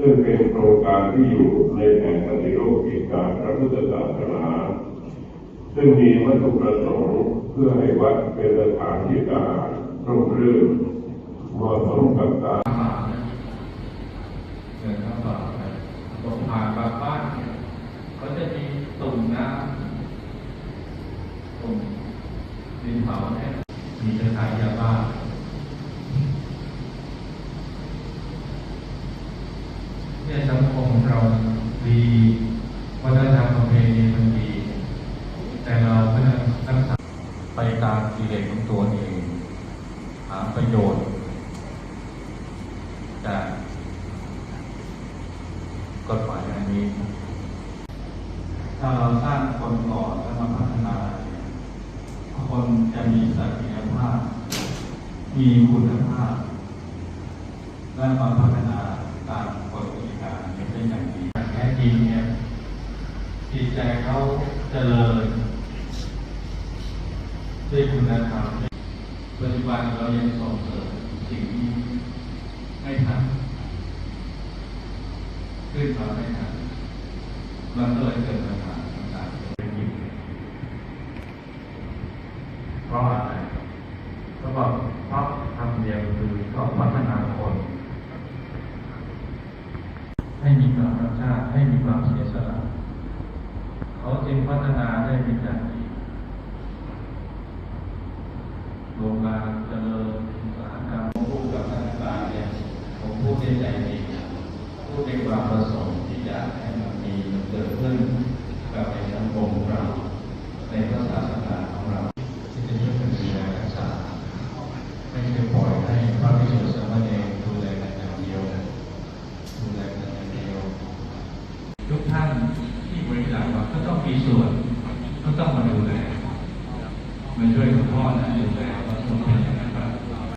ซึ่งเป็นโครงการที่อยู่ในแผนปฏิรูปกิจการระพุทธาสนาซึ่งมีวัตถุประสงค์เพื่อให้วัดเป็นสถานที่การร่มรื่นเหมาะสมกับการ เาเนี่ยมีจะขายยาบ้าเนี่ยสังคมเราดีวัฒนธรรมประเพณีมันดี แต่เราก็ยังรักษาไปตามกิเลสของตัวเองหาประโยชน์จากกฎหมายอันนี้ ถ้าเราสร้างคนก่อนแล้วมาพัฒนา คนจะมีศักยภาพ มีคุณภาพ และมาพัฒนาตามกฎกติกาเนี่ยเป็นอย่างดีแท้จริงเนี่ยจิตใจเขาเจริญด้วยคุณธรรมปัจจุบันเรายังส่งเสริมสิ่งนี้ไม่ทันขึ้นมาไม่ทันมันก็เลยเกิดปัญหาต่างๆเป็นอยู่ เพราะอะไรเขาบอกเพราะทำเดียวคือเขาพัฒนาคน ให้มีความรักชาติให้มีความเสียสละเขาจึงพัฒนาได้เป็นอย่างดีโรงงานเจริญอุตสาหกรรมผมพูดกับท่านต่างเนี่ยผมพูดในใจจริงพูดในความประสงค์ที่อยากให้มันมีมันเกิดขึ้นกับในสังคมของเรา ในพระศาสนาของเรา ที่จะช่วยกันดูแลรักษาไม่ใช่ปล่อยให้พระภิกษุสามเณรดูแลกันอย่างเดียวดูแลกันอย่างเดียว ทุกท่านที่บริจาคมาก็ต้องมีส่วน ก็ต้องมาดูแลมาช่วยหลวงพ่อนะดูแล